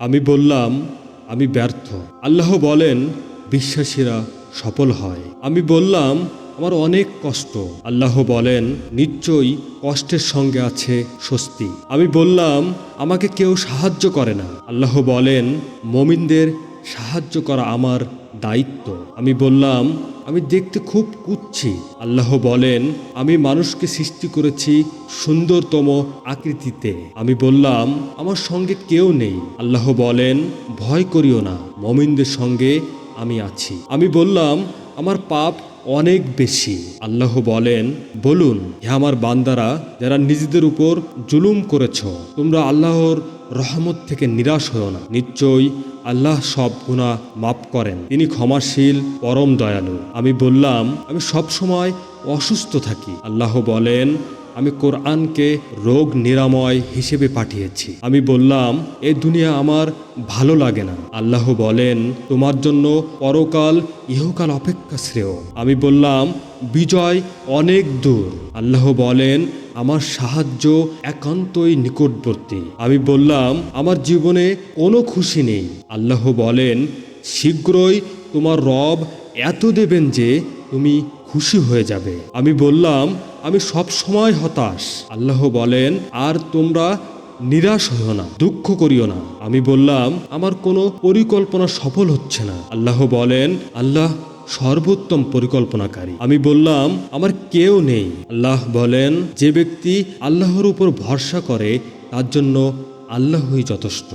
আমি বললাম, আমি ব্যর্থ। আল্লাহ বলেন, বিশ্বাসীরা সফল হয়। আমি বললাম, আমার অনেক কষ্ট। আল্লাহ বলেন, নিশ্চয়ই কষ্টের সঙ্গে আছে স্বস্তি। আমি বললাম, আমাকে কেউ সাহায্য করে না। আল্লাহ বলেন, মমিনদের সাহায্য করা আমার দায়িত্ব। আমি বললাম আমি দেখতে খুব কুচ্ছি। আল্লাহ বলেন, আমি মানুষকে সৃষ্টি করেছি সুন্দরতম আকৃতিতে। আমি বললাম, আমার সঙ্গে কেউ নেই। আল্লাহ বলেন, ভয় করিও না, মমিনদের সঙ্গে আমি আছি। আমি বললাম, আমার পাপ অনেক বেশি। আল্লাহ বলেন, বলুন, হে আমার বান্দারা, যারা নিজেদের উপর জুলুম করেছ, তোমরা আল্লাহর রহমত থেকে নিরাশ হও না। নিশ্চয়ই আল্লাহ সব গুণা মাফ করেন। তিনি ক্ষমাশীল, পরম দয়ালু। আমি বললাম, আমি সব সময় অসুস্থ থাকি। আল্লাহ বলেন আমি কোরআনকে রোগ নিরাময় হিসেবে পাঠিয়েছি। আমি বললাম, এ দুনিয়া আমার ভালো লাগে না। আল্লাহ বলেন, তোমার জন্য পরকাল, ইহকাল অপেক্ষা শ্রেয়। আমি বললাম, বিজয় অনেক দূর। আল্লাহ বলেন, আমার সাহায্য একান্তই নিকটবর্তী। আমি বললাম, আমার জীবনে কোনো খুশি নেই। আল্লাহ বলেন, শীঘ্রই তোমার রব এত দেবেন যে তুমি খুশি হয়ে যাবে। আমি বললাম, আমি সব সময় হতাশ। আল্লাহ বলেন, আর তোমরা নিরাশ হইও না, দুঃখ করিও না। আমি বললাম, আমার কোনো পরিকল্পনা সফল হচ্ছে না। আল্লাহ বলেন, আল্লাহ সর্বোত্তম পরিকল্পনাকারী। আমি বললাম, আমার কেউ নেই। আল্লাহ বলেন, যে ব্যক্তি আল্লাহর উপর ভরসা করে, তার জন্য আল্লাহই যথেষ্ট।